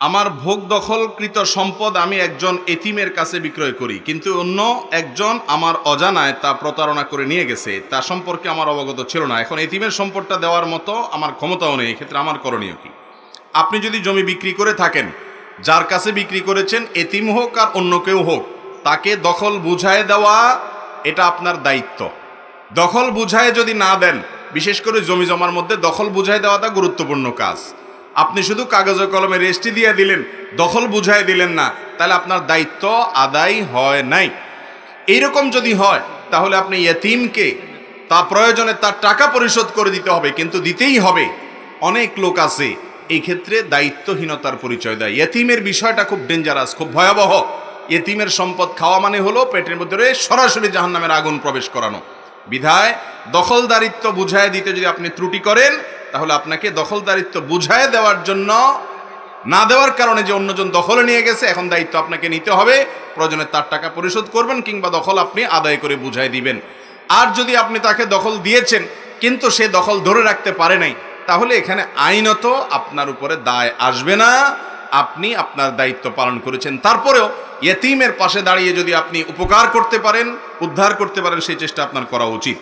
আমার ভোগ দখলকৃত সম্পদ আমি একজন এতিমের কাছে বিক্রয় করি, কিন্তু অন্য একজন আমার অজানায় তা প্রতারণা করে নিয়ে গেছে। তা সম্পর্কে আমার অবগত ছিল না। এখন এতিমের সম্পদটা দেওয়ার মতো আমার ক্ষমতাও নেই, এক্ষেত্রে আমার করণীয় কি? আপনি যদি জমি বিক্রি করে থাকেন, যার কাছে বিক্রি করেছেন, এতিম হোক আর অন্য কেউ হোক, তাকে দখল বুঝায় দেওয়া এটা আপনার দায়িত্ব। দখল বুঝায় যদি না দেন, বিশেষ করে জমি জমার মধ্যে দখল বুঝায় দেওয়াটা গুরুত্বপূর্ণ কাজ। আপনি শুধু কাগজে কলমে রেস্টি দিয়ে দিলেন, দখল বুঝাই দিলেন না, তাহলে আপনার দায়িত্ব আদায় হয় নাই। এইরকম যদি হয়, তাহলে আপনি ইয়েতিমকে তা প্রয়োজনে তার টাকা পরিশোধ করে দিতে হবে, কিন্তু দিতেই হবে। অনেক লোক আছে, এই ক্ষেত্রে দায়িত্বহীনতার পরিচয় দেয়। ইয়েতিমের বিষয়টা খুব ডেঞ্জারাস খুব ভয়াবহ। ইয়েতিমের সম্পদ খাওয়া মানে হলো পেটের মধ্যে সরাসরি জাহান্নামের আগুন প্রবেশ করানো। বিধায় দখলদারিত্ব বুঝায় দিতে যদি আপনি ত্রুটি করেন তাহলে আপনাকে দখলদারিত্ব বুঝায় দেওয়ার জন্য, না দেওয়ার কারণে যে অন্যজন দখলে নিয়ে গেছে, এখন দায়িত্ব আপনাকে নিতে হবে। প্রয়োজনে তার টাকা পরিশোধ করবেন কিংবা দখল আপনি আদায় করে বুঝাই দিবেন। আর যদি আপনি তাকে দখল দিয়েছেন, কিন্তু সে দখল ধরে রাখতে পারে নাই, তাহলে এখানে আইনত আপনার উপরে দায় আসবে না। আপনি আপনার দায়িত্ব পালন করেছেন। তারপরেও ইয়েতিমের পাশে দাঁড়িয়ে যদি আপনি উপকার করতে পারেন, উদ্ধার করতে পারেন, সেই চেষ্টা আপনার করা উচিত।